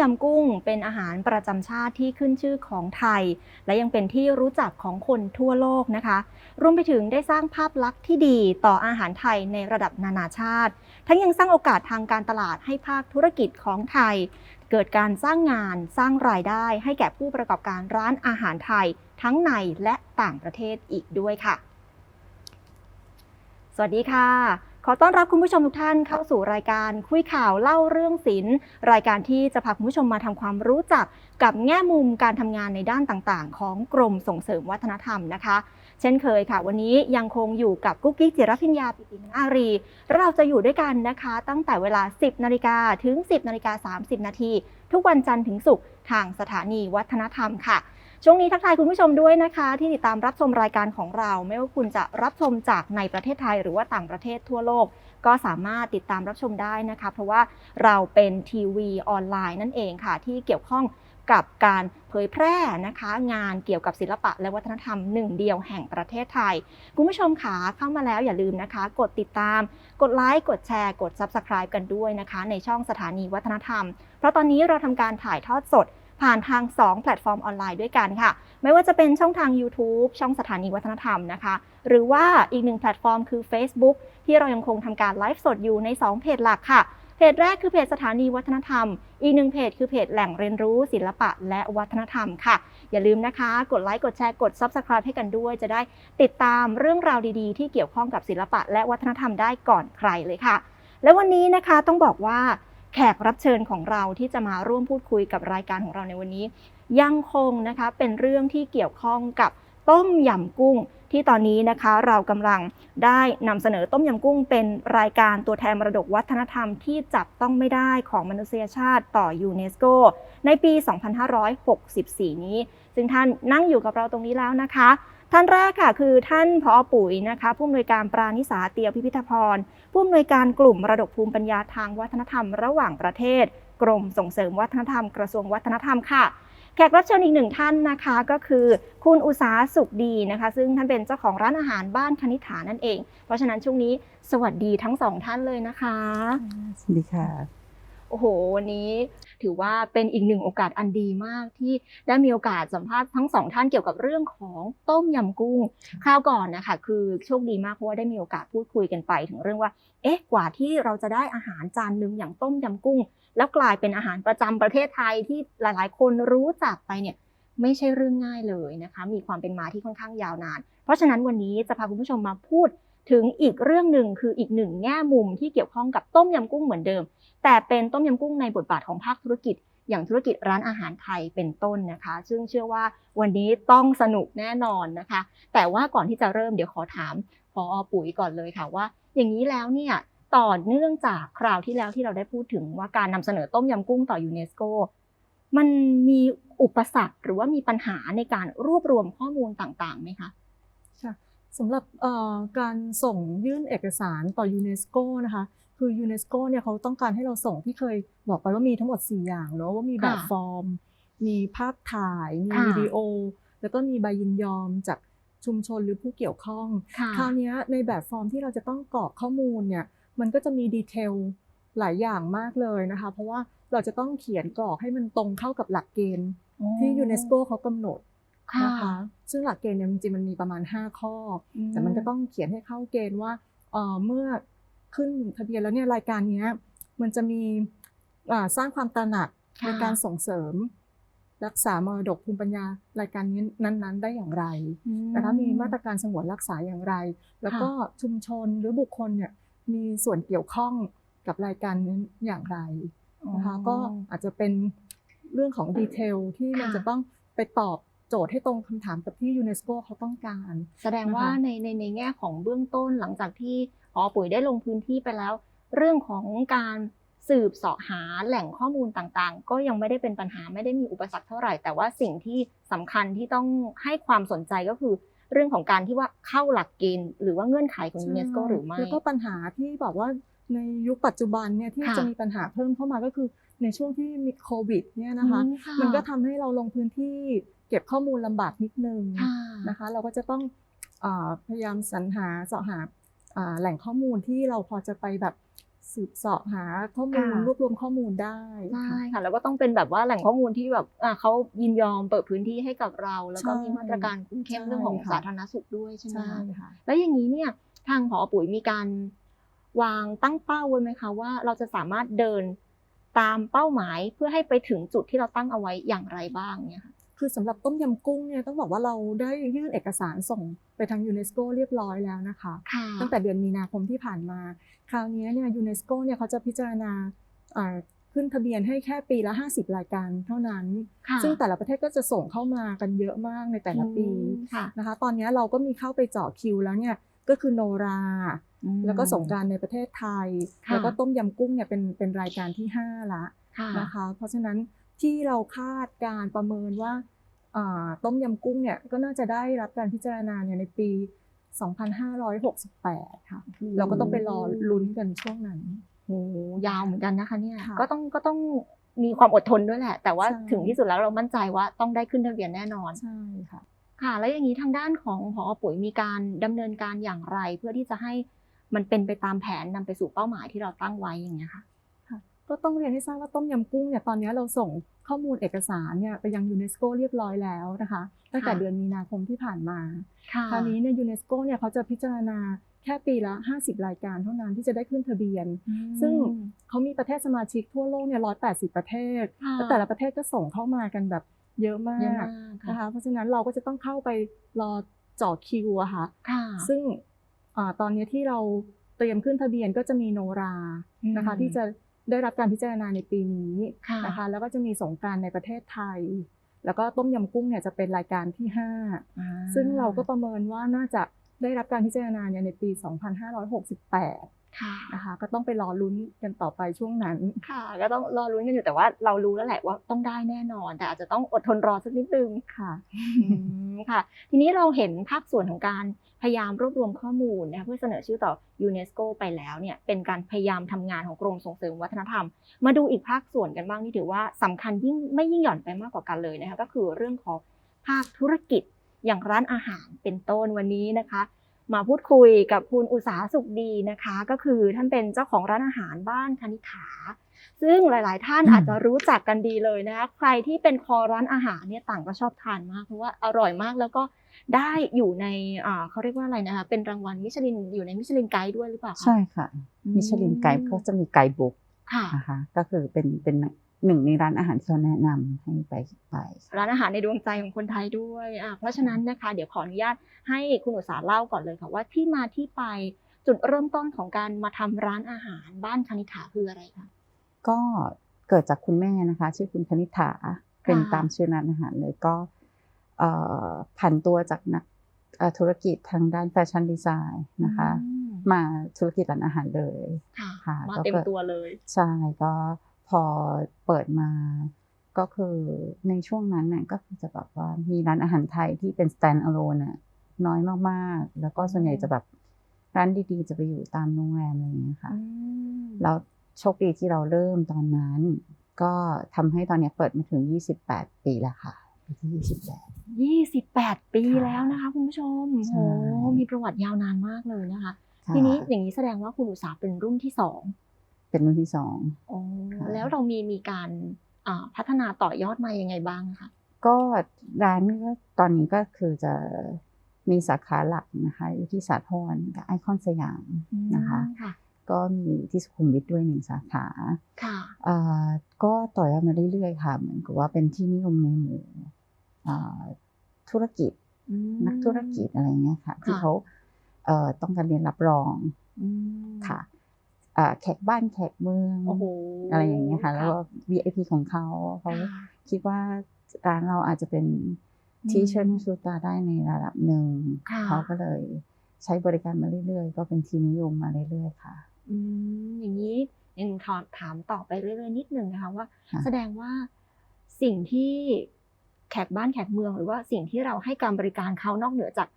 ยำกุ้งเป็นอาหารประจำชาติที่ขึ้นชื่อของไทย และยังเป็นที่รู้จักของคนทั่วโลกนะคะ รวมไปถึงได้สร้างภาพลักษณ์ที่ดีต่ออาหารไทยในระดับนานาชาติ ทั้งยังสร้างโอกาสทางการตลาดให้ภาคธุรกิจของไทย เกิดการสร้างงานสร้างรายได้ ให้แก่ผู้ประกอบการร้านอาหารไทย ทั้งในและต่างประเทศอีกด้วยค่ะ สวัสดีค่ะ ขอต้อนรับคุณผู้ชมทุกท่านเข้าสู่รายการคุยข่าวเล่าเรื่องศิลป์รายการที่จะพาคุณผู้ชมมาทำความรู้จักกับแง่มุมการทำงานในด้านต่างๆ ของกรมส่งเสริมวัฒนธรรมนะคะ เช่นเคยค่ะ วันนี้ยังคงอยู่กับกุ๊กกิ๊กจิรพิญญาปิติมอารีเราจะอยู่ด้วยกันนะคะ ตั้งแต่เวลา 10นาฬิกาถึง 10นาฬิกา30นาทีทุกวันจันทร์ถึงศุกร์ทางสถานีวัฒนธรรมค่ะ ช่วงนี้ทักทายคุณผู้ชมด้วยนะคะ ที่ติดตามรับชมรายการของเรา ไม่ว่าคุณจะรับชมจากในประเทศไทย หรือว่าต่างประเทศทั่วโลก ก็สามารถติดตามรับชมได้นะคะ เพราะว่าเราเป็นทีวีออนไลน์นั่นเองค่ะ ที่เกี่ยวข้องกับการเผยแพร่นะคะ งานเกี่ยวกับศิลปะและวัฒนธรรมหนึ่งเดียวแห่งประเทศไทย คุณผู้ชมขาเข้ามาแล้วอย่าลืมนะคะ กดติดตาม กดไลค์กดแชร์กด Subscribe กันด้วยนะคะ ในช่องสถานีวัฒนธรรม เพราะตอนนี้เราทำการถ่ายทอดสด ผ่านทาง 2 แพลตฟอร์มออนไลน์ด้วยกันค่ะ ไม่ว่าจะเป็นช่องทาง YouTube ช่องสถานีวัฒนธรรมนะคะ หรือว่าอีกหนึ่งแพลตฟอร์มคือ Facebook ที่เรายังคงทำการไลฟ์สดอยู่ใน 2 เพจหลักค่ะ เพจแรกคือเพจสถานีวัฒนธรรม อีกหนึ่งเพจคือเพจแหล่งเรียนรู้ศิลปะและวัฒนธรรมค่ะ อย่าลืมนะคะ กดไลค์ กดแชร์ กด Subscribe ให้กันด้วย จะได้ติดตามเรื่องราวดีๆ ที่เกี่ยวข้องกับศิลปะและวัฒนธรรมได้ก่อนใครเลยค่ะ และวันนี้นะคะต้องบอกว่า แขกรับเชิญของเราที่จะมาร่วมพูดคุยกับรายการของเราในวันนี้ ยังคงนะคะเป็นเรื่องที่เกี่ยวข้องกับต้มยำกุ้ง ที่ตอนนี้นะคะเรากำลังได้นำเสนอต้มยำกุ้ง เป็นรายการตัวแทนมรดกวัฒนธรรมที่จับต้องไม่ได้ของมนุษยชาติต่อยูเนสโกในปี 2564 นี้ ซึ่งท่านนั่งอยู่กับเราตรงนี้แล้วนะคะ ท่านแรกค่ะคือท่านผอปุ๋ยนะคะผู้อำนวยการปราณิสาเตียวพิพิธพร ผู้อำนวยการกลุ่มระดกภูมิปัญญาทางวัฒนธรรมระหว่างประเทศ กรมส่งเสริมวัฒนธรรมกระทรวงวัฒนธรรมค่ะแขกรับเชิญอีกหนึ่งท่านนะคะก็คือ คุณอุษาสุขดีนะคะ ซึ่งท่านเป็นเจ้าของร้านอาหารบ้านคณิฐานั่นเอง เพราะฉะนั้นช่วงนี้สวัสดีทั้งสองท่านเลยนะคะ สวัสดีค่ะ โอ้โห วันนี้ถือว่าเป็นอีกหนึ่งโอกาสอันดีมากที่ได้มีโอกาสสัมภาษณ์ทั้งสองท่านเกี่ยวกับเรื่องของต้มยำกุ้งคราวก่อนนะคะคือโชคดีมากเพราะว่าได้มีโอกาสพูดคุยกันไป ถึงเรื่องว่า เอ๊ะกว่าที่เราจะได้อาหารจานหนึ่งอย่างต้มยำกุ้ง แล้วกลายเป็นอาหารประจำประเทศไทยที่หลายๆ คนรู้จักไปเนี่ยไม่ใช่เรื่องง่ายเลยนะคะ มีความเป็นมาที่ค่อนข้างยาวนาน เพราะฉะนั้นวันนี้จะพาคุณผู้ชมมาพูดถึงอีกเรื่องหนึ่งคืออีกหนึ่งแง่มุมที่เกี่ยวข้องกับต้มยำกุ้งเหมือนเดิม แต่เป็นต้มยำกุ้งในบทบาทของภาคธุรกิจ อย่างธุรกิจร้านอาหารไทยเป็นต้นนะคะ ซึ่งเชื่อว่าวันนี้ต้องสนุกแน่นอนนะคะ แต่ว่าก่อนที่จะเริ่มเดี๋ยวขอถามพอปุ๋ยก่อนเลยค่ะว่า อย่างนี้แล้วเนี่ยต่อเนื่องจากคราวที่แล้วที่เราได้พูดถึงว่าการนำเสนอต้มยำกุ้งต่อยูเนสโกมันมีอุปสรรคหรือว่ามีปัญหาในการรวบรวมข้อมูลต่างๆไหมคะค่ะ สำหรับเอ่อการส่งยื่นเอกสารต่อยูเนสโกนะคะคือยูเนสโกเนี่ยเขาต้องการให้เราส่งที่เคยบอกไปว่ามีทั้งหมด 4 อย่างเนาะว่ามีแบบค่ะฟอร์ม มีภาพถ่าย มีค่ะวิดีโอ แล้วก็มีใบยินยอมจากชุมชนหรือผู้เกี่ยวข้องค่ะคราวเนี้ยในแบบฟอร์มที่เราจะต้องกรอกข้อมูลเนี่ยมันก็จะมีดีเทลหลายอย่างมากเลยนะคะ เพราะว่าเราจะต้องเขียนกรอกให้มันตรงเข้ากับหลักเกณฑ์ที่ยูเนสโกเขากำหนดค่ะ นะคะซึ่งหลักเกณฑ์เนี่ยจริงๆมันมีประมาณ 5 ข้ออแต่มันก็ต้องเขียนให้เข้าเกณฑ์ว่าเอ่อเมื่อขึ้นทะเบียนแล้วเนี่ยรายการเนี้ยมันจะมีอ่าสร้างความตระหนักค่ะในการส่งเสริม รักษามรดกภูมิปัญญารายการนี้นั้น ๆ ได้อย่างไรนะคะมีมาตรการสงวนรักษาอย่างไร แล้วก็ชุมชนหรือบุคคลเนี่ยมีส่วนเกี่ยวข้องกับรายการนี้อย่างไรนะคะก็อาจจะเป็นเรื่องของดีเทลที่มันค่ะจะต้องไปตอบ โจทย์ให้ตรงคำถามกับที่ยูเนสโกเขาต้องการ แสดงว่านะคะในในในแง่ของเบื้องต้นหลังจากที่พอปุ๋ยได้ลงพื้นที่ไปแล้ว เรื่องของการสืบเสาะหาแหล่งข้อมูลต่างๆ ก็ยังไม่ได้เป็นปัญหาไม่ได้มีอุปสรรคเท่าไหร่ แต่ว่าสิ่งที่สำคัญที่ต้องให้ความสนใจก็คือเรื่องของการที่ว่าเข้าหลักเกณฑ์หรือว่าเงื่อนไขของยูเนสโกหรือไม่แล้วก็ปัญหาที่บอกว่าในยุคปัจจุบันเนี่ยที่ค่ะจะมีปัญหาเพิ่มเข้ามาก็คือในช่วงที่มีโควิดเนี่ยนะคะอืมันก็ทำให้เราลงพื้นที่ เก็บข้อมูลลำบากนิดนึงค่ะนะคะ เราก็จะต้องอาพยายามสรรหาเสาะหาอ่าแหล่งข้อมูลที่เราพอจะไปแบบสืบเสาะหาข้อมูลค่ะรวบรวมข้อมูลได้ใช่ค่ะค่ะแล้วก็ต้องเป็นแบบว่าแหล่งข้อมูลที่แบบอะเขายินยอมเปิดพื้นที่ให้กับเรา แล้วก็ใช่มีมาตรการคุมเข้มใช่เรื่องของค่ะสาธารณสุขด้วยใช่ไหมใช่คะค่ะแล้วอย่างนี้เนี่ยทางผอปุ๋ยมีการวางตั้งเป้าไว้ไหมคะว่าเราจะสามารถเดินตามเป้าหมายเพื่อให้ไปถึงจุดที่เราตั้งเอาไว้อย่างไรบ้างเนี่ยค่ะ คือสำหรับต้มยำกุ้งเนี่ยต้องบอกว่าเราได้ยื่นเอกสารส่งไปทางยูเนสโกเรียบร้อยแล้วนะคะค่ะตั้งแต่เดือนมีนาคมที่ผ่านมา คราวนี้เนี่ยยูเนสโกเนี่ยเขาจะพิจารณาอ่าขึ้นทะเบียนให้แค่ปีละ 50 รายการเท่านั้นค่ะซึ่งแต่ละประเทศก็จะส่งเข้ามากันเยอะมากในแต่ละปีอืมค่ะนะคะ ตอนนี้เราก็มีเข้าไปเจาะคิวแล้วเนี่ยก็คือโนราอืมแล้วก็สงกรารในประเทศไทยค่ะแล้วก็ต้มยำกุ้งเนี่ยเป็นเป็นรายการที่ 5 ละค่ะนะคะ เพราะฉะนั้น ที่เราคาดการประเมินว่าอ่าต้มยำกุ้งเนี่ยก็น่าจะได้รับการพิจารณาเนี่ยในปี 2568 ค่ะ เราก็ต้องไปรอลุ้นกันช่วงนั้นโอ้โหยาวเหมือนกันนะคะเนี่ยค่ะก็ต้องก็ต้องมีความอดทนด้วยแหละ แต่ว่าใช่ถึงที่สุดแล้วเรามั่นใจว่าต้องได้ขึ้นทะเบียนแน่นอนใช่ค่ะค่ะ แล้วอย่างนี้ทางด้านของผอปุ๋ยมีการดำเนินการอย่างไร เพื่อที่จะให้มันเป็นไปตามแผนนำไปสู่เป้าหมายที่เราตั้งไว้อย่างเงี้ยค่ะ ก็ต้องเรียนให้ทราบว่าต้มยำกุ้งเนี่ยตอนนี้เราส่งข้อมูลเอกสารเนี่ยไปยังยูเนสโกเรียบร้อยแล้วนะคะตั้งแต่ค่ะเดือนมีนาคมที่ผ่านมาค่ะคราวนี้เนี่ยยูเนสโกเนี่ยเขาจะพิจารณาแค่ปีละ 50 รายการเท่านั้นที่จะได้ขึ้นทะเบียนอืมซึ่งเขามีประเทศสมาชิกทั่วโลกเนี่ย180ประเทศค่ะแล้วแต่ละประเทศก็ส่งเข้ามากันแบบเยอะมาเยอะกมากค่ะนะคะเพราะฉะนั้นเราก็จะต้องเข้าไปรอเจ่อคิวอะค่ะค่ะซึ่งอาตอนนี้ที่เราเตรียมขึ้นทะเบียนก็จะมีโนรานะคะอืมที่จะ ได้รับการพิจารณาในปีนี้ค่ะนะคะ แล้วก็จะมีสงกรารในประเทศไทย แล้วก็ต้มยำกุ้งเนี่ยจะเป็นรายการที่อ่า5ซึ่งเราก็ประเมินว่าน่าจะได้รับการพิจารณาเนี่ยในปี 2568ค่ะ นะคะ ก็ต้องไปรอลุ้นกันต่อไปช่วงนั้นค่ะ ก็ต้องรอลุ้นกันอยู่แต่ว่าเรารู้แล้วแหละว่าต้องได้แน่นอน แต่อาจจะต้องอดทนรอสักนิดนึงค่ะอืมค่ะ ทีนี้เราเห็นภาคส่วนของการพยายามรวบรวมข้อมูลนะคะเพื่อเสนอชื่อต่อยูเนสโกไปแล้วเนี่ยเป็นการพยายามทำงานของกรมส่งเสริมวัฒนธรรม มาดูอีกภาคส่วนกันบ้างที่ถือว่าสำคัญยิ่งไม่ยิ่งหย่อนไปมากกว่ากันเลยนะคะก็คือเรื่องของภาคธุรกิจอย่างร้านอาหารเป็นต้นวันนี้นะคะ มาพูดคุยกับคุณอุตสาหสุขดีนะคะ ก็คือท่านเป็นเจ้าของร้านอาหารบ้านคณิฐา ซึ่งหลาย ๆ ท่านอืมอาจจะรู้จักกันดีเลยนะคะใครที่เป็นคอร้านอาหารเนี่ยต่างก็ชอบทานมากเพราะว่าอร่อยมากแล้วก็ได้อยู่ในอ่าเขาเรียกว่าอะไรนะคะเป็นรางวัลมิชลินอยู่ในมิชลินไกด์ด้วยหรือเปล่าคะใช่ค่ะอืมมิชลินไกด์ก็จะมีไกด์บุ๊กค่ะนะคะก็คือเป็นเป็น หนึ่งในร้านอาหารที่เขาแนะนำให้ไปไป ร้านอาหารในดวงใจของคนไทยด้วยอะเพราะฉะนั้นนะคะ เดี๋ยวขออนุญาตให้คุณอุตสาหเล่าก่อนเลยค่ะว่าที่มาที่ไปจุดเริ่มต้นของการมาทำร้านอาหารบ้านคณิฐาคืออะไรคะ ก็เกิดจากคุณแม่นะคะ ชื่อคุณคณิษฐาเป็นค่ะตามชื่อร้านอาหารเลยก็เอ่อผันตัวจากนักเอ่อธุรกิจทางด้านแฟชั่นดีไซน์นะคะ อืมมาธุรกิจร้านอาหารเลยค่ะค่ะมาก็เต็มเกิดตัวเลย ใช่ก็ พอเปิดมาก็คือในช่วงนั้นน่ะก็คือจะแบบว่ามีร้านอาหารไทยที่เป็น stand alone น่ะน้อยมากๆ แล้วก็ส่วนใหญ่จะแบบร้านดีๆ จะไปอยู่ตามโรงแรมอะไรอย่างเงี้ยค่ะแล้วโชคดีที่เราเริ่มตอนนั้น ก็ทำให้ตอนเนี้ยเปิดมาถึง 28 ปีแล้วค่ะปีที่ 28ยี่สิบแปดปีค่ะแล้วนะคะคุณผู้ชมใช่โอ้มีประวัติยาวนานมากเลยนะคะค่ะทีนี้อย่างนี้แสดงว่าคุณอุตสาหเป็นรุ่นที่สอง เป็นรุ่นที่สองโอ้ค่ะแล้วเรามีมีการอ่าพัฒนาต่อยอดมายังไงบ้างคะก็ร้านก็ตอนนี้ก็คือจะมีสาขาหลักนะคะอยู่ที่สาทรกับไอคอนสยามนะคะค่ะก็มีที่สุขุมวิทด้วยหนึ่งสาขาค่ะอ่าก็ต่อยอดมาเรื่อยๆค่ะ เหมือนกับว่าเป็นที่นิยมในหมู่อ่าธุรกิจอืมนักธุรกิจอะไรเงี้ยค่ะ ที่ค่ะเขาเอ่อต้องการเรียนรับรองอืมค่ะอ่า แขกบ้านแขกเมืองโอ้โหอะไรอย่างเงี้ยค่ะ แล้วก็ VIP ของเขาเขาค่ะคิดว่าร้านเราอาจจะเป็นที่อืมเชิญให้ชูตาได้ในระดับหนึ่งค่ะเขาก็เลยใช้บริการมาเรื่อยๆ ก็เป็นที่นิยมมาเรื่อยๆค่ะอืมอย่างนี้ยังถามถามต่อไปเรื่อยๆนิดนึงนะคะว่าค่ะแสดงว่าสิ่งที่แขกบ้านแขกเมืองหรือว่าสิ่งที่เราให้การบริการเขานอกเหนือจาก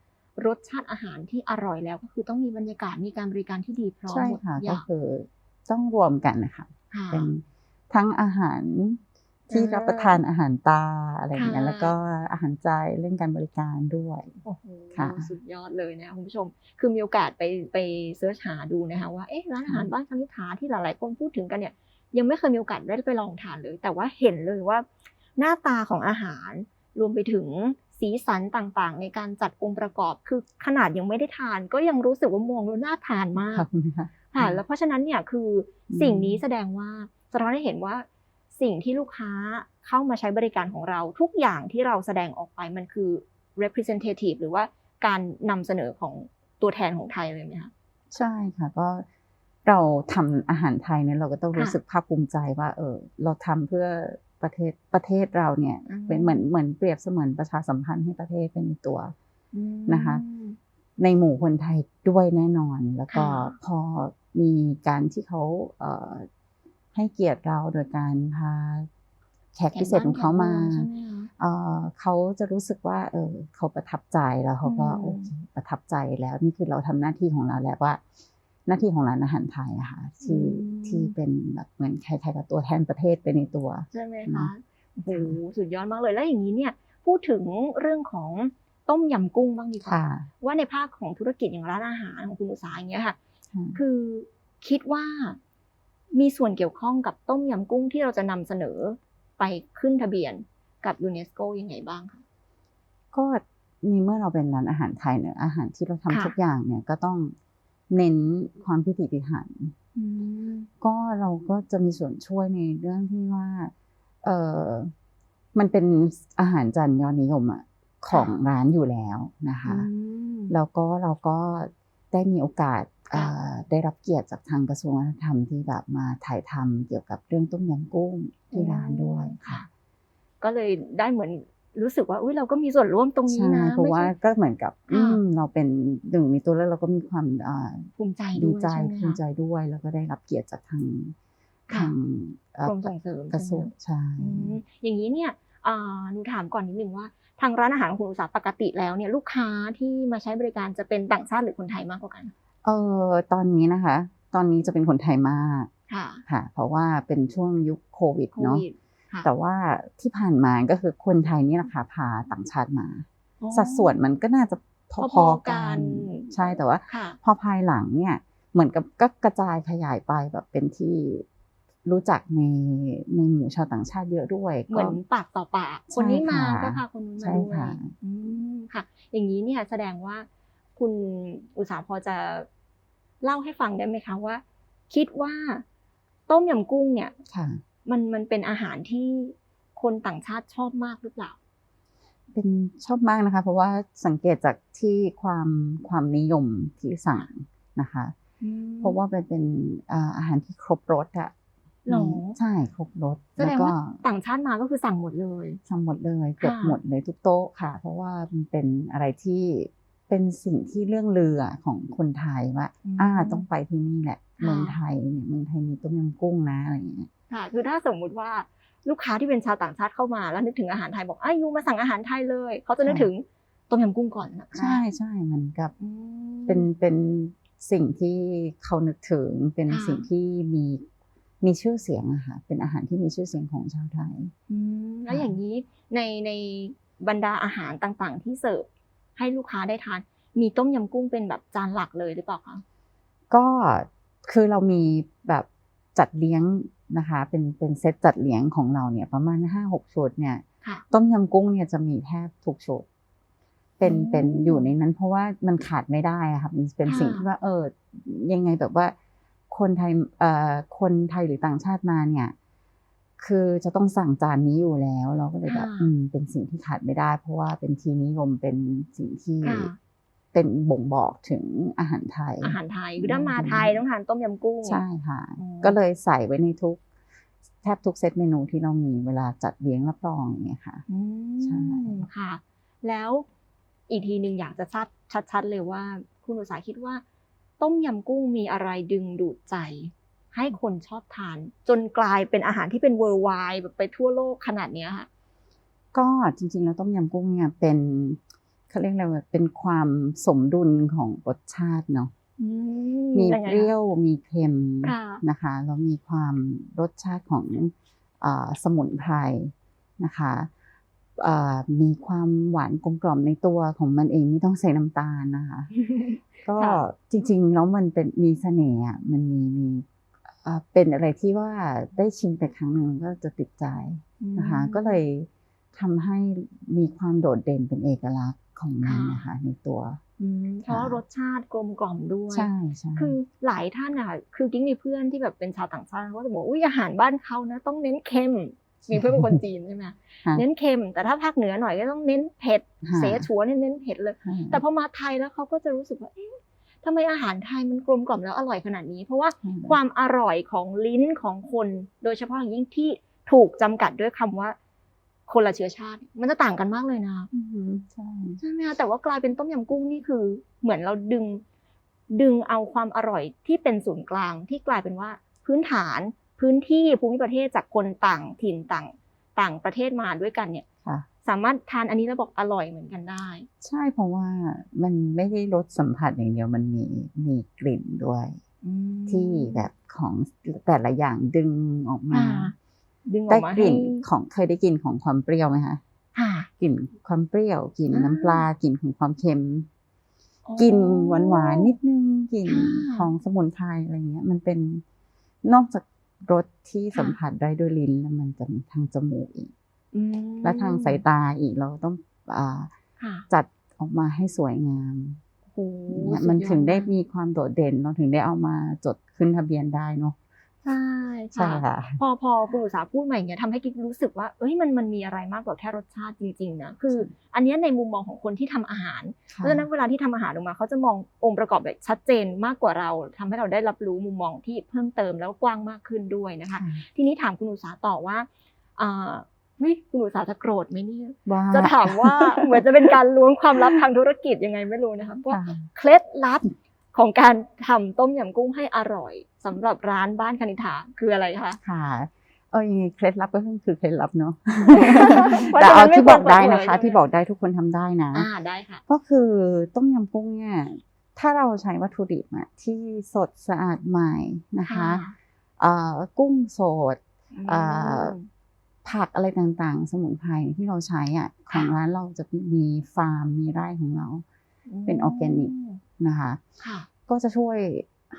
รสชาติอาหารที่อร่อยแล้วก็คือต้องมีบรรยากาศมีการบริการที่ดีพร้อมใช่หมดค่ะทุกอก็ย่างคือต้องรวมกันนะคะค่ะเป็นทั้งอาหารที่อ่ารัรับประทานอาหารตาอะไรอย่างเงี้ยค่ะแล้วก็อาหารใจเรื่องการบริการด้วยโอ้โหค่ะสุดยอดเลยนะคะคุณผู้ชม คือมีโอกาสไปไปเสิร์ชหาดูนะคะว่าเอ๊ะร้านอาหารบ้านคณิษฐาที่หลายๆคนพูดถึงกันเนี่ยยังไม่เคยมีโอกาสได้ไปลองทานเลย แต่ว่าเห็นเลยว่าหน้าตาของอาหารรวมไปถึง สีสันต่างๆ ในการจัดองค์ประกอบ คือขนาดยังไม่ได้ทาน ก็ยังรู้สึกว่ามองแล้วน่าทานมากขอบคุณค่ะค่ะอืมแล้วเพราะฉะนั้นเนี่ยคืออมสิ่งนี้แสดงว่าสะท้อนให้เห็นว่าสิ่งที่ลูกค้าเข้ามาใช้บริการของเราทุกอย่างที่เราแสดงออกไปมันคือ representative หรือว่าการนำเสนอของตัวแทนของไทยเลยไหมคะใช่ค่ะก็เราทำอาหารไทยเนี่ยเราก็ต้องรู้ค่ะสึกภาคภูมิใจว่า เออเราทำเพื่อ ประเทศประเทศเราเนี่ยอืมเป็นเหมือนเหมือนเปรียบเสมือนประชาสัมพันธ์ให้ประเทศเป็นในตัวอืมนะคะ ในหมู่คนไทยด้วยแน่นอน แล้วก็ค่ะพอมีการที่เขาเอ่อให้เกียรติเราโดยการพาแขกพิเศษของเขามาใช่ไหคะเอ่อเขาจะรู้สึกว่า เออเขาประทับใจแล้วเขาก็อืมโอเคประทับใจแล้วนี่คือเราทำหน้าที่ของเราแล้วว่าห น้าที่ของร้านอาหารไทยอะค่ะที่ที่เป็นแบบเหมือนคล้ายๆกับตัวแทนประเทศไปในตัวใช่ไหมเนคะอะโอ้โหสุดยอดมากเลยแล้วอย่างนี้เนี่ยพูดถึงเรื่องของต้มยำกุ้งบ้างดีกว่าค่ะว่าในภาคของธุรกิจอย่างร้านอาหารของคุณอุตสาหอย่างเงี้ยค่ะค่ะคือคิดว่ามีส่วนเกี่ยวข้องกับต้มยำกุ้งที่เราจะนำเสนอไปขึ้นทะเบียนกับยูเนสโกยังไงบ้างคะก็ในเมื่อเราเป็นร้านอาหารไทยเนี่ยอาหารที่เราทำค่ะทุกอย่างเนี่ยก็ต้อง เน้นความพิถีพิถันก็เราก็จะมีส่วนช่วยในเรื่องที่ว่า เออมันเป็นอาหารจานยอดนิยมอะของร้านอยู่แล้วนะคะแล้วก็เราก็ได้มีโอกาสค่ะเอ่อได้รับเกียรติจากทางกระทรวงวัฒนธรรมที่แบบมาถ่ายทำเกี่ยวกับเรื่องต้มยำกุ้งที่ร้านด้วยค่ะ ก็เลยได้เหมือน รู้สึกว่าอุ้ยเราก็มีส่วนร่วมตรงนี้ใช่นะเพราะว่าไม่ใช่ก็เหมือนกับค่ะอืมเราเป็นหนึ่งมีตัวแล้วเราก็มีความอ่าภูมิใจดีด้วยใจใช่ไหมภูมิใจคะด้วยแล้วก็ได้รับเกียรติจากทางค่ะทางเอ่อกรมส่งเสริมกระทรวงใช่ไหมใช่อืมอย่างนี้เนี่ยอ่าหนูถามก่อนนิดนึงว่า ทางร้านอาหารของคุณอุตสาหปกติแล้วเนี่ยลูกค้าที่มาใช้บริการจะเป็นต่างชาติหรือคนไทยมากกว่ากันเออตอนนี้นะคะ ตอนนี้จะเป็นคนไทยมากค่ะค่ะเพราะว่าเป็นช่วงยุคโควิดโคเนาะวิดค่ะ แต่ว่าที่ผ่านมาก็คือคนไทยนี่แหละค่ะพาต่างชาติมาอ๋อสัดส่วนมันก็น่าจะพพออๆๆกักันนใช่แต่ว่าค่ะพอภายหลังเนี่ยเหมือนกับก็กระจายขยายไปแบบเป็นที่รู้จักในในหมู่ชาวต่างชาติเยอะด้วย เหมือนปากต่อปาก คนนี้มาใช่ค่ะก็พาคนนู้นใช่มาด้วยค่ะอืมค่ะ อย่างนี้เนี่ยแสดงว่าคุณอุตสาหพอจะเล่าให้ฟังได้ไหมคะว่า คิดว่าต้มยำกุ้งเนี่ยค่ะ มันมันเป็นอาหารที่คนต่างชาติชอบมากหรือเปล่า เป็นชอบมากนะคะ เพราะว่าสังเกตจากที่ความความนิยมที่สั่งนะคะ เพราะว่าเป็นเป็นอ่าอาหารที่ครบรสอะหรอใช่ครบรสแสดงว่าต่างชาติมาก็คือสั่งหมดเลยสั่งหมดเลยเกือบค่ะหมดเลยทุกโต๊ะค่ะ เพราะว่ามันเป็นอะไรที่เป็นสิ่งที่เรื่องลืออะของคนไทยว่าอ่าต้องไปที่นี่แหละค่ะเมืองไทยเนี่ยเมืองไทยมีต้มยำกุ้งนะอะไรอย่างเงี้ย ค่ะคือถ้าสมมุติว่าลูกค้าที่เป็นชาวต่างชาติเข้ามาแล้วนึกถึงอาหารไทยบอกอ้ายูมาสั่งอาหารไทยเลยเขาจะนึกถึงต้มยำกุ้งก่อนนะใช่ใช่มันกับอืมเป็นเป็นสิ่งที่เขานึกถึงเป็นค่ะสิ่งที่มีมีชื่อเสียงอะค่ะเป็นอาหารที่มีชื่อเสียงของชาวไทยอืมแล้วอย่างนี้ในในบรรดาอาหารต่างๆ ที่เสิร์ฟให้ลูกค้าได้ทาน มีต้มยำกุ้งเป็นแบบจานหลักเลยหรือเปล่าคะก็คือเรามีแบบจัดเลี้ยง นะคะ เป็นเป็นเซตจัดเลี้ยงของเราเนี่ยประมาณห้าหกชุดเนี่ยค่ะต้มยำกุ้งเนี่ยจะมีแทบทุกชุดเป็นอืมเป็นอยู่ในนั้น เพราะว่ามันขาดไม่ได้อะค่ะมันเป็นค่ะสิ่งที่ว่าเออยังไงแบบว่าคนไทยเอ่อคนไทยหรือต่างชาติมาเนี่ย คือจะต้องสั่งจานนี้อยู่แล้ว เราก็เลยแบบค่ะอืมเป็นสิ่งที่ขาดไม่ได้ เพราะว่าเป็นที่นิยมเป็นสิ่งที่ค่ะ เป็นบ่งบอกถึงอาหารไทย อาหารไทยคือถ้ามาไทยต้องทานต้มยำกุ้งใช่ค่ะอืมก็เลยใส่ไว้ในทุกแทบทุกเซตเมนูที่เรามีเวลาจัดเลี้ยงรับรองอย่างเงี้ยค่ะอืมใช่ค่ะ แล้วอีกทีหนึ่งอยากจะทราบชัด ๆ เลยว่า คุณอุตสาหคิดว่า ต้มยำกุ้งมีอะไรดึงดูดใจ ให้คนชอบทาน จนกลายเป็นอาหารที่เป็นเวอร์ไวแบบไปทั่วโลกขนาดเนี้ยค่ะ ก็จริงๆแล้วต้มยำกุ้งเนี่ยเป็น เขาเรียกอะไรว่าเป็นความสมดุลของรสชาติเนาะอืมียังไงเปรี้ยวมีเค็มค่ะนะคะแล้วมีความรสชาติของอ่าสมุนไพรนะคะอ่ามีความหวานกลมกล่อมในตัวของมันเองไม่ต้องใส่น้ำตาลนะคะ ก็ค่ะจริงๆแล้วมันเป็นมีเสน่ห์อะมันมีมีอ่าเป็นอะไรที่ว่าได้ชิมไปครั้งหนึ่งมันก็จะติดใจนะคะ ก็เลย ทำให้มีความโดดเด่นเป็นเอกลักษณ์ของมันนะคะในตัวอืมเพราะว่ารสชาติกลมกล่อมด้วยใช่ใช่คือหลายท่านอะคือกิ๊งมีเพื่อนที่แบบเป็นชาวต่างชาติเขาก็จะบอกอุ้ยอาหารบ้านเขานะต้องเน้นเค็มมีเพื่อนเป็นคนจีนใช่ไหมค่ะเน้นเค็ม แต่ถ้าภาคเหนือหน่อยก็ต้องเน้นเผ็ดค่ะเสฉวนเนี่ยเน้นเผ็ดเลยค่ะแต่พอมาไทยแล้วเขาก็จะรู้สึกว่าเอ๊ะทำไมอาหารไทยมันกลมกล่อมแล้วอร่อยขนาดนี้ เพราะว่าความอร่อยของลิ้นของคน โดยเฉพาะอย่างยิ่งที่ถูกจำกัดด้วยคำว่า คนละเชื้อชาติ มันจะต่างกันมากเลยนะอืมใช่ใช่ไหมคะแต่ว่ากลายเป็นต้มยำกุ้งนี่คือ เหมือนเราดึง ดึงเอาความอร่อยที่เป็นศูนย์กลางที่กลายเป็นว่าพื้นฐานพื้นที่ภูมิประเทศจากคนต่างถิ่นต่างต่างประเทศมาด้วยกันเนี่ยค่ะสามารถทานอันนี้แล้วบอกอร่อยเหมือนกันได้ ใช่เพราะว่ามันไม่ได้รสสัมผัสอย่างเดียวมันมีมีกลิ่นด้วยที่แบบของแต่ละอย่างดึงออกมาอ่า ดึงอได้อกมากลิ่นให้ของเคยได้กลิ่นของความเปรี้ยวไหมคะค่ะกลิ่นความเปรี้ยวกลิ่นอ่าน้ำปลากลิ่นของความเค็มอ๋อ กลิ่นหวานหวานๆนิดนึงกลิ่นค่ะของสมุนไพรอะไรเงี้ย มันเป็นนอกจากรสที่ค่ะ สัมผัสได้ด้วยลิ้นแล้วมันจะมีทางจมูกอีก อืมและทางสายตาอีกเราต้องอ่าค่ะจัดออกมาให้สวยงาม โอ้โหเนี่ยสุมันยอถึงได้ากมีความโดดเด่นเราถึงได้เอามาจดขึ้นทะเบียนได้เนาะ ใช่ใช่ค่ะพอพอคุณอุตสาหพูดมาอย่างเงี้ยทำให้กิ๊กรู้สึกว่าเอ้ยมันมันมีอะไรมากกว่าแค่รสชาติจริงๆนะคือ อันเนี้ยในมุมมองของคนที่ทำอาหารเพราะฉะนั้นเวลาที่ทำอาหารออกมาเขาจะมององค์ประกอบแบบชัดเจนมากกว่าเราทำให้เราได้รับรู้มุมมองที่เพิ่มเติมแล้วก็กว้างมากขึ้นด้วยนะคะ ทีนี้ถามคุณอุตสาหต่อว่าอ่าเฮ้ยคุณอุตสาหจะโกรธไหมเนี่ยว่าจะถามว่าเหมือนจะเป็นการล้วงความลับทางธุรกิจยังไงไม่รู้นะคะว่าค่ะเคล็ดลับ ของการทำต้มยำกุ้งให้อร่อยสำหรับร้านบ้านคณิ t าคืออะไรคะค่ะเออยังไงเคล็ดลับก็คือเคล็ดลับเนาะพระแต่ฉะเอานั้นไม่ที่บอกควรได้เปินะคะเผยที่บอกได้ทุกคนทำได้นะอ่าได้ค่ะ ก็คือต้มยำกุ้งเนี่ยถ้าเราใช้วัตถุดิบอะที่สดสะอาดใหม่นะคะเอ่อกุ้งสดอ่าผักอะไรต่างๆ สมุนไพรที่เราใช้อะของร้านเราจะมีฟาร์มมีไร่ของเรา เป็นออร์แกนิก นะคะค่ะก็จะช่วย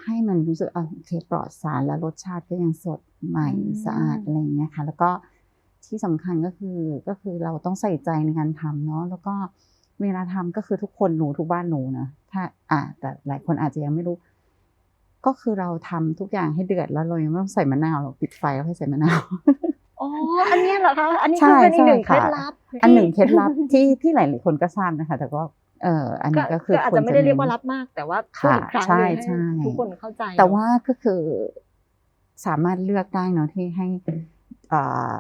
ให้มันรู้สึกอะโอเคปลอดสารและรสชาติก็ยังสดใหม่อืมสะอาดอะไรอย่างเงี้ยค่ะ แล้วก็ที่สำคัญก็คือก็คือเราต้องใส่ใจในการทำเนาะแล้วก็เวลาทำก็คือทุกคนรู้ทุกบ้านรู้นะถ้าอะแต่หลายคนอาจจะยังไม่รู้ ก็คือเราทำทุกอย่างให้เดือดแล้วเรายังไม่ต้องใส่มะนาวเราปิดไฟแล้วให้ใส่มะนาวอ๋ออันเนี้ยเหรอคะอันนี้ใช่คือเป็นอีกหนึ่งใช่เคล็ค่ะดลับ อันหนึ่งเคล็ดลับที่ที่หลายๆคนก็ทราบนะคะ แต่ก็ เอออันก็นี้ก็คือก็อาจควจะไม่ได้เรียกว่าน้นลับมาก แต่ว่าพูดอีกครั้งหใช่นึ่งใช่ให้ทุกคนเข้าใจ แต่เนอะว่าก็คือสามารถเลือกได้เนาะที่ให้อ่า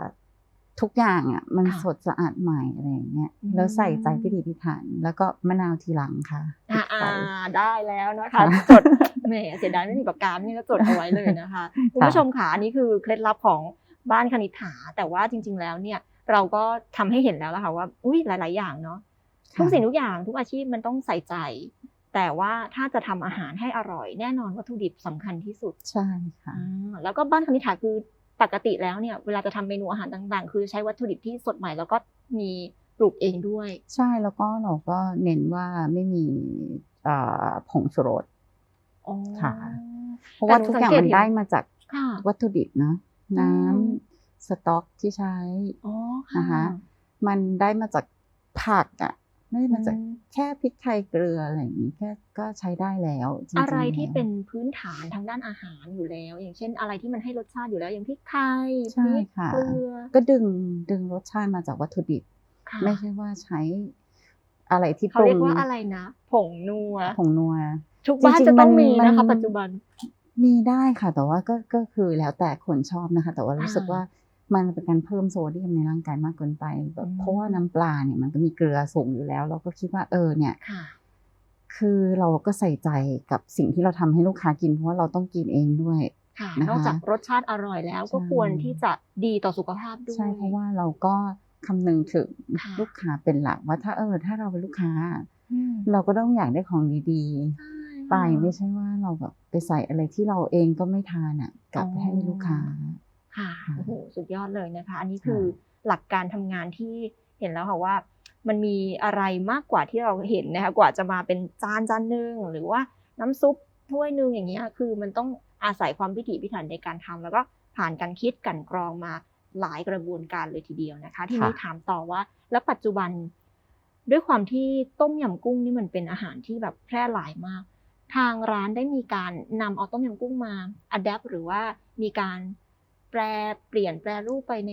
ทุกอย่างอะมันค่ะสดสะอาดใหม่อะไรอย่างเงี้ยอืมแล้วใส่ใจพิถีพิถัน แล้วก็มะนาวทีหลังค่ะปิอ่าดไฟได้แล้วนะคะค่ะจดแหมเสียดายไม่มีปากกานี่ก็จดเอาไว้เลยนะคะคุณผู้ชมค่ะอันนี้คือเคล็ดลับของบ้านคณิ t าแต่ว่าจริง ๆ แล้วเนี่ยเราก็ทำให้เห็นแล้วล่ะค่ะว่าอุ้ยหลาย ๆ อย่างเนาะ ทุกสิ่งทุกอย่างทุกอาชีพมันต้องใส่ใจ แต่ว่าถ้าจะทำอาหารให้อร่อย แน่นอนวัตถุดิบสำคัญที่สุดใช่ค่ะอ่าแล้วก็บ้านคณิ t าคือปกติแล้วเนี่ยเวลาจะทำเมนูอาหารต่างๆ คือใช้วัตถุดิบที่สดใหม่แล้วก็มีปลูกเองด้วย ใช่แล้วก็เราก็เน้นว่าไม่มีอ่าผงชูรสอ๋อค่ะเพราะว่าทุกอย่างมันได้มาจากค่ะวัตถุดิบนะน้อืมำสต๊อกที่ใช้อ๋อนะคะมันได้มาจากผักอะ ไม่ได้มาจากอืมแค่พริกไทยเกลืออะไรอย่างนี้แค่ก็ใช้ได้แล้วจริงๆอะไรที่แล้วเป็นพื้นฐานทางด้านอาหารอยู่แล้ว อย่างเช่น อะไรที่มันให้รสชาติอยู่แล้ว อย่างพริกไทยใช่พริกค่ะเกลือก็ดึงดึงรสชาติมาจากวัตถุดิบค่ะไม่ใช่ว่าใช้อะไรที่เขาเรียกปงว่าอะไรนะ ผงนัวผงนัวทุกบ้านจริงๆจะต้องมีมันนะคะมันปัจจุบันมีได้ค่ะ แต่ว่าก็ก็คือแล้วแต่คนชอบนะคะ แต่ว่ารู้สึกอ่าว่า มันเป็นการเพิ่มโซเดียมในร่างกายมากเกินไปแบบอืมเพราะว่าน้ำปลาเนี่ยมันก็มีเกลือสูงอยู่แล้ว เราก็คิดว่าเออเนี่ยค่ะคือเราก็ใส่ใจกับสิ่งที่เราทำให้ลูกค้ากินเพราะว่าเราต้องกินเองด้วยค่ะนะคะนอกจากรสชาติอร่อยแล้วก็ใช่ควรที่จะดีต่อสุขภาพด้วยใช่เพราะว่าเราก็คำนึงถึงค่ะลูกค้าเป็นหลักว่าถ้าเออถ้าเราเป็นลูกค้าอืมเราก็ต้องอยากได้ของดีใช่ๆไปไม่ใช่ว่าเราแบบไปใส่อะไรที่เราเองก็ไม่ทานอะกลับไปให้ลูกค้า ค่ะค่ะโอ้โหสุดยอดเลยนะคะ อันนี้คือหลักการทำงานที่เห็นแล้วค่ะว่า มันมีอะไรมากกว่าที่เราเห็นนะคะกว่าจะมาเป็นจานจานหนึ่งหรือว่าน้ำซุปถ้วยหนึ่งอย่างเงี้ยคือมันต้องอาศัยความพิถีพิถันในการทำแล้วก็ผ่านการคิดกลันกรองมาหลายกระบวนการเลยทีเดียวนะคะ ทีนี้ค่ะถามต่อว่า แล้วปัจจุบัน ด้วยความที่ต้มยำกุ้งนี่มันเป็นอาหารที่แบบแพร่หลายมาก ทางร้านได้มีการนำเอาต้มยำกุ้งมาอัดแอปหรือว่ามีการ แปรเปลี่ยนแปรรูปไปใน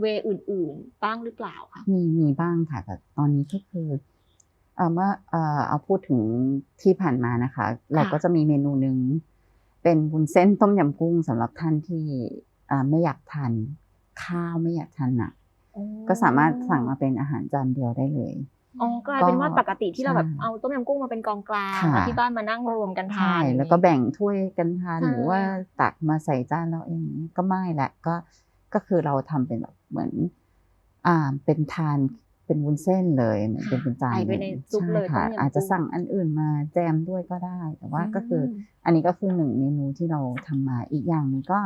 เวอื่น ๆ บ้างหรือเปล่าคะมีมีบ้างค่ะแต่ตอนนี้ก็คือเอ่อเมื่อเอ่อเอาพูดถึงที่ผ่านมานะคะ เราก็จะมีเมนูหนึ่งเป็นวุ้นเส้นต้มยำกุ้งสำหรับท่านที่อ่าไม่อยากทานข้าวไม่อยากทานหนักก็สามารถสั่งมาเป็นอาหารจานเดียวได้เลย อ๋อกลายเป็นว่าปกติที่เราแบบใช่เอาต้มยำกุ้งมาเป็นกองกลางค่ะแล้วที่บ้านมานั่งรวมกันทาใช่นแล้วก็แบ่งถ้วยกันทานใช่หรือว่าตักมาใส่จานเราเองก็ไม่แหละก็ก็คือเราทำเป็นแบบเหมือน อ่าเป็นทานเป็นวุ้นเส้นเลยเหมือนเป็นเป็นจานใส่ไปในซุปเลยใช่ค่ะต้มยำกุ้งอาจจะสั่งอันอื่นมาแจมด้วยก็ได้ แต่ว่าก็คืออมอันนี้ก็คือหนึ่งเมนูที่เราทำมาอีกอย่างหนึงก็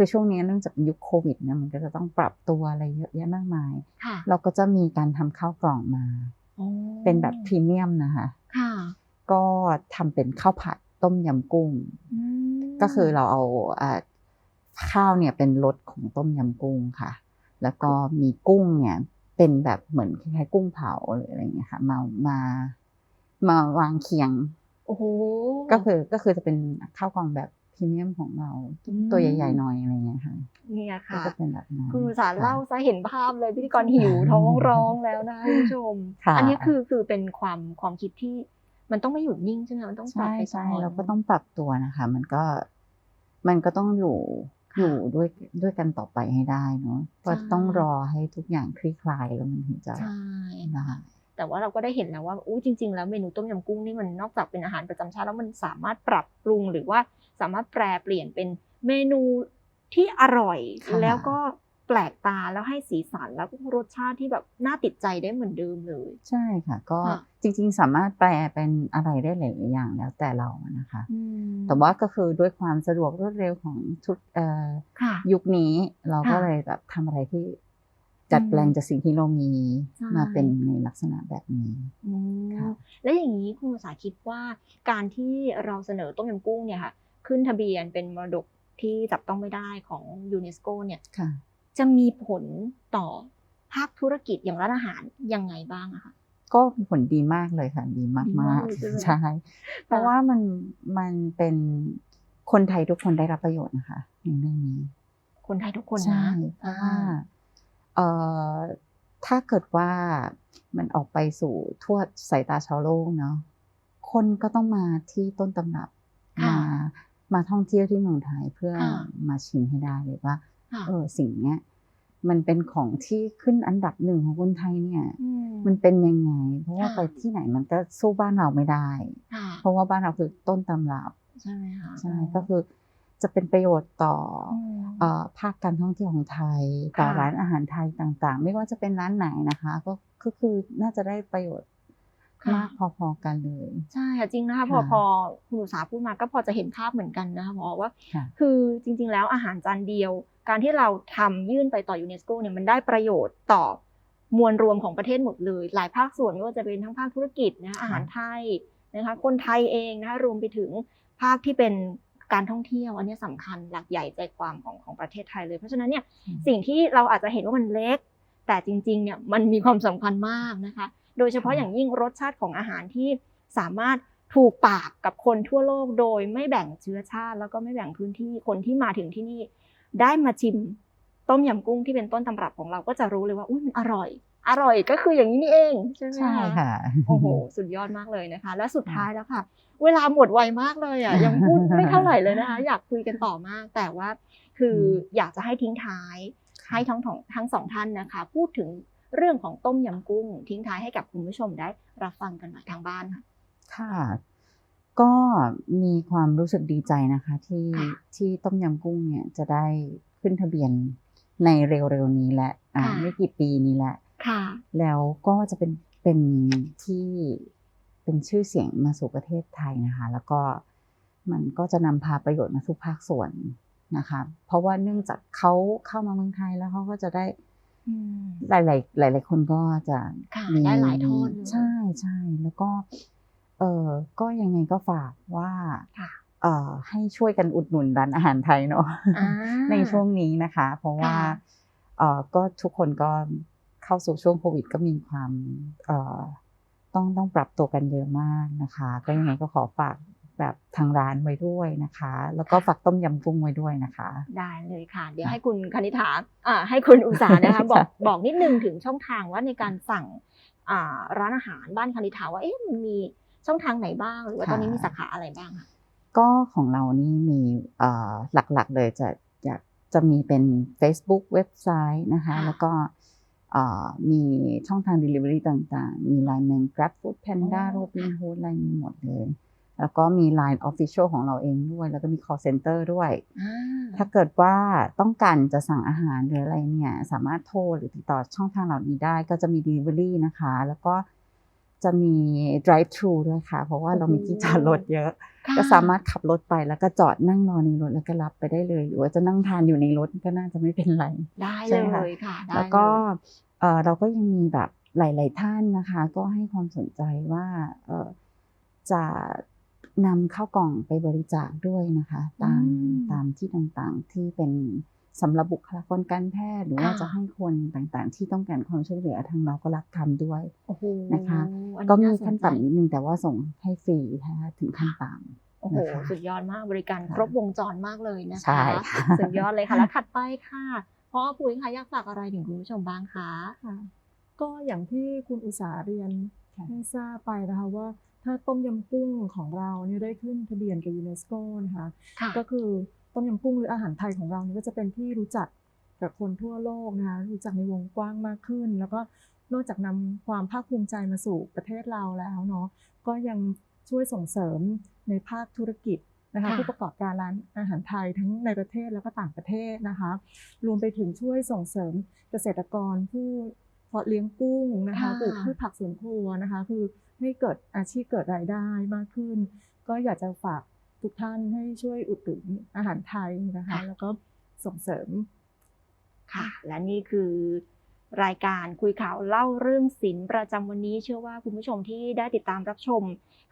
คือช่วงนี้เนื่องจากยุคโควิดเนี่ยมันก็จะต้องปรับตัวอะไรเยอะแยะมากมายค่ะเราก็จะมีการทำข้าวกล่องมาอ๋อเป็นแบบพรีเมียมนะคะค่ะก็ทำเป็นข้าวผัดต้มยำกุ้งอืมก็คือเราเอาอ่าข้าวเนี่ยเป็นรสของต้มยำกุ้งค่ะ แล้วก็มีกุ้งเนี่ยเป็นแบบเหมือนคล้ายๆกุ้งเผาหรืออะไรอย่างเงี้ยค่ะ มามามาวางเคียง โอ้โห ก็คือก็คือจะเป็นข้าวกล่องแบบ พรีเมียมของเราอืมตัวใหญ่ๆหน่อยอะไรเงี้ยค่ะเนี่ยก็ค่ะจะเป็นแบบนั้นคุณอุตสาห์ค่ะเล่าซะเห็นภาพเลยพิธีกรหิวท้องร้องแล้วนะคุณผู้ชมค่ะอันี้คือคือเป็นความความคิดที่มันต้องไม่หยุดนิ่งใช่ไหมมันต้องปรับใช่ไปใช่ก่อนเราก็ต้องปรับตัวนะคะ มันก็มันก็ต้องอยู่อยู่ด้วยด้วยกันต่อไปให้ได้เนาะก็ต้องรอให้ทุกอย่างคลี่คลายแล้วมันถึงจะใช่ได้แต่ว่าเราก็ได้เห็นแล้วว่าอู้จริง ๆ แล้วเมนูต้มยำกุ้งนี่มันนอกจากเป็นอาหารประจำชาติแล้วมันสามารถปรับปรุงหรือว่า สามารถแปรเปลี่ยนเป็นเมนูที่อร่อยค่ะแล้วก็แปลกตาแล้วให้สีสันแล้วก็รสชาติที่แบบน่าติดใจได้เหมือนเดิมเลย ใช่ค่ะ ก็ค่ะจริง ๆ สามารถแปลเป็นอะไรได้หลายๆอย่างแล้วแต่เรานะคะอืมแต่ว่าก็คือด้วยความสะดวกรวดเร็วของทุกเอ่อค่ะยุคนี้เราก็ค่ะเลยแบบทำอะไรที่จัดแปลงจากสิ่งที่เรามีใช่มาเป็นในลักษณะแบบนี้อืมค่ะแล้วอย่างนี้คุณภาษาคิดว่าการที่เราเสนอต้มยำกุ้งเนี่ยค่ะ ขึ้นทะเบียนเป็นมรดกที่จับต้องไม่ได้ของยูเนสโกเนี่ยค่ะจะมีผลต่อภาคธุรกิจอย่างร้านอาหารยังไงบ้างอะคะก็มีผลดีมากเลยค่ะดีมากดีมามากกเลยใช่ไหมใช่เพราะว่ามันมันเป็นคนไทยทุกคนได้รับประโยชน์นะคะในเรื่องนี้ คนไทยทุกคนใช่นะเพราะว่าเอ่อถ้าเกิดว่ามันออกไปสู่ทั่วสายตาชาวโลกเนาะคนก็ต้องมาที่ต้นตำรับค่ะมา มาท่องเที่ยวที่เมืองไทยเพื่อค่ะมาชิมให้ได้เลยว่าค่ะเออสิ่งเนี้ยมันเป็นของที่ขึ้นอันดับหนึ่งของคนไทยเนี่ยมมันเป็นยังไง เพราะว่าค่ะไปที่ไหนมันก็สู้บ้านเราไม่ได้ค่ะเพราะว่าบ้านเราคือต้นตำรับใช่ไหมคะใช่ก็คือจะเป็นประโยชน์ต่ออมเอ่อภาคการท่องเที่ยวของไทยต่อค่ะร้านอาหารไทยต่างๆ ไม่ว่าจะเป็นร้านไหนนะคะ ก็ก็คือน่าจะได้ประโยชน์ค่ะ มากพอๆกันเลย ใช่ค่ะจริงนะคะพอค่ะพอคุณอุตสาหพูดมาก็พอจะเห็นภาพเหมือนกันนะคะหมอว่าค่ะคือจริง ๆ แล้วอาหารจานเดียว การที่เราทำยื่นไปต่อยูเนสโกเนี่ยมันได้ประโยชน์ต่อมวลรวมของประเทศหมดเลย หลายภาคส่วนไม่ว่าจะเป็นทั้งภาคธุรกิจนะคะอาหารไทยนะคะคนไทยเองนะคะรวมไปถึงภาคที่เป็นการท่องเที่ยวอันนี้สำคัญหลักใหญ่ใจความของของประเทศไทยเลย เพราะฉะนั้นเนี่ยอืมสิ่งที่เราอาจจะเห็นว่ามันเล็ก แต่จริงๆเนี่ยมันมีความสำคัญมากนะคะ โดยเฉพาะค่ะอย่างยิ่งรสชาติของอาหารที่สามารถถูกปากกับคนทั่วโลกโดยไม่แบ่งเชื้อชาติ แล้วก็ไม่แบ่งพื้นที่คนที่มาถึงที่นี่ ได้มาชิมต้มยำกุ้งที่เป็นต้นตำรับของเราก็จะรู้เลยว่าอุ้ยมันอร่อย อร่อยก็คืออย่างนี้นี่เองใช่ไหมใช่ค่ะโอ้โหสุดยอดมากเลยนะคะ และสุดท้ายแล้วค่ะ เวลาหมดไวมากเลยอะยังพูดไม่เท่าไหร่เลยนะคะ อยากคุยกันต่อมาก แต่ว่าคืออยากจะให้ทิ้งท้ายให้ทั้งของทั้งสองท่านนะคะ พูดถึง เรื่องของต้มยำกุ้ง ทิ้งท้ายให้กับคุณผู้ชมได้รับฟังกันหน่อยทางบ้านค่ะค่ะก็มีความรู้สึกดีใจนะคะที่ค่ะที่ต้มยำกุ้งเนี่ยจะได้ขึ้นทะเบียนในเร็วๆนี้แหละอ่าค่ะไม่กี่ปีนี้แหละค่ะแล้วก็จะเป็นเป็นที่เป็นชื่อเสียงมาสู่ประเทศไทยนะคะ แล้วก็มันก็จะนำพาประโยชน์มาทุกภาคส่วนนะคะ เพราะว่าเนื่องจากเขาเข้ามาเมืองไทยแล้วเขาก็จะได้ อืมหลายๆหลายๆคนก็จะค่ะมีได้หลายทอดเลยใช่ใช่แล้วก็ เออก็ยังไงก็ฝากว่าค่ะเอ่อให้ช่วยกันอุดหนุนร้านอาหารไทยเนาะอ่าในช่วงนี้นะคะ เพราะว่าค่ะเอ่อก็ทุกคนก็เข้าสู่ช่วงโควิด ก็มีความเอ่อต้องต้องปรับตัวกันเยอะมากนะคะ ก็ยังไงก็ขอฝาก แบบทางร้านไว้ด้วยนะคะ แล้วก็ฝากต้มยำกุ้งไว้ด้วยนะคะ ได้เลยค่ะ เดี๋ยวค่ะให้คุณคณิ t าอ่าให้คุณอุตสาหนะคะบอกค่ะบอกนิดนึงถึงช่องทางว่าในการสั่งอ่าร้านอาหารบ้านคณิ t าว่าเอ๊ะมันมีช่องทางไหนบ้าง หรือว่าตอนนี้มีสาขาอะไรบ้างคะก็ของเรานี่มีเอ่อหลักๆเลยจะจะจะมีเป็น Facebook เว็บไซต์นะคะค่ะแล้วก็เอ่อมีช่องทาง Delivery ต่างๆ มี Line Man Grab Food Panda อ๋อ Robin Hood อะไรมีหมดเลย แล้วก็มี Line Official ของเราเองด้วย แล้วก็มี call center ด้วยอ่าถ้าเกิดว่าต้องการจะสั่งอาหารหรืออะไรเนี่ย สามารถโทรหรือติดต่อช่องทางเหล่านี้ได้ ก็จะมี Delivery นะคะ แล้วก็จะมี drive thru ด้วยค่ะ เพราะว่าเรามีที่จอดรถเยอะค่ะก็สามารถขับรถไปแล้วก็จอดนั่งรอในรถแล้วก็รับไปได้เลย หรือว่าจะนั่งทานอยู่ในรถก็น่าจะไม่เป็นไร ได้ใช่เลค่ะยค่ะได้แล้วก็เลยเอ่อเราก็ยังมีแบบหลาย ๆ ท่านนะคะ ก็ให้ความสนใจว่าเอ่อจะ นำข้าวกล่องไปบริจาคด้วยนะคะ ตามอืมตามที่ต่างๆที่เป็นสำหรับบุคลากรการแพทย์หรือว่าค่ะจะให้คนต่างๆ ที่ต้องการความช่วยเหลือทางเราก็รับทำด้วยโอ้โหนะคะอันนี้ก็มีาสขั้นใจต่ำนิดนึงแต่ว่าส่งให้ฟรีนะคะถึงขั้นต่ำโอ้โหนะคะสุดยอดมากบริการค่ะครบวงจรมากเลยนะคะใช่ค่ะสุดยอดเลยค่ะแล้วถัดไปค่ะพ่อปุ๋ยค่ะอยากฝากอะไรถึงคุณผู้ชมบ้างคะค่ะก็อย่างที่คุณอุตสาเรียนค่ะให้ทราบไปนะคะว่า ถ้าต้มยำกุ้งของเราเนี่ยได้ขึ้นทะเบียนกับยูเนสโกนะคะค่ะก็คือต้มยำกุ้งหรืออาหารไทยของเราเนี่ยก็จะเป็นที่รู้จักกับคนทั่วโลกนะคะรู้จักในวงกว้างมากขึ้น แล้วก็นอกจากนำความภาคภูมิใจมาสู่ประเทศเราแล้วเนาะก็ยังช่วยส่งเสริมในภาคธุรกิจนะคะค่ะผู้ประกอบการร้านอาหารไทยทั้งในประเทศแล้วก็ต่างประเทศนะคะรวมไปถึงช่วยส่งเสริมเกษตรกรผู้เพาะเลี้ยงกุ้งนะคะค่ะปลูกพืชผักสวนครัวนะคะ คือ ให้เกิดอาชีพเกิดรายได้มากขึ้น ก็อยากจะฝากทุกท่านให้ช่วยอุดหนุนอาหารไทยนะคะ แล้วก็ส่งเสริมค่ะ และนี่คือรายการคุยข่าวเล่าเรื่องศิลป์ประจำวันนี้ เชื่อว่าคุณผู้ชมที่ได้ติดตามรับชม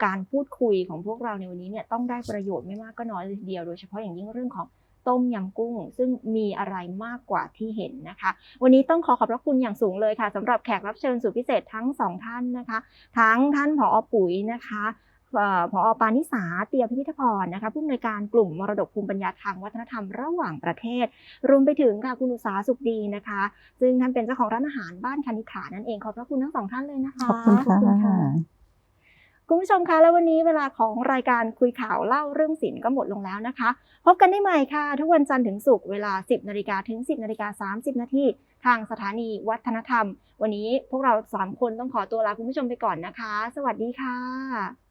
การพูดคุยของพวกเราในวันนี้เนี่ยต้องได้ประโยชน์ไม่มากก็น้อยเลยทีเดียวโดยเฉพาะอย่างยิ่งเรื่องของ ต้มยำกุ้ง ซึ่งมีอะไรมากกว่าที่เห็นนะคะ วันนี้ต้องขอขอบพระคุณอย่างสูงเลยค่ะสำหรับแขกรับเชิญสุดพิเศษทั้งสองท่านนะคะ ทั้งท่านผอปุ๋ยนะคะเอ่อผอปานิสาเตียพิพิธพรนะคะผู้อำนวยการกลุ่มมรดกภูมิปัญญาทางวัฒนธรรมระหว่างประเทศ รวมไปถึงค่ะคุณอุตสาสุขดีนะคะ ซึ่งท่านเป็นเจ้าของร้านอาหารบ้านคณิขานั่นเองขอบพระคุณทั้งสองท่านเลยนะคะขอบคุณขอบคุณค่ะ คุณผู้ชมคะแล้ววันนี้เวลาของรายการคุยข่าวเล่าเรื่องศิลป์ก็หมดลงแล้วนะคะ พบกันได้ใหม่ค่ะ ทุกวันจันทร์ถึงศุกร์เวลา 10นาฬิกาถึง 10นาฬิกา30นาทีทางสถานีวัฒนธรรม วันนี้พวกเราสามคนต้องขอตัวลาคุณผู้ชมไปก่อนนะคะ สวัสดีค่ะ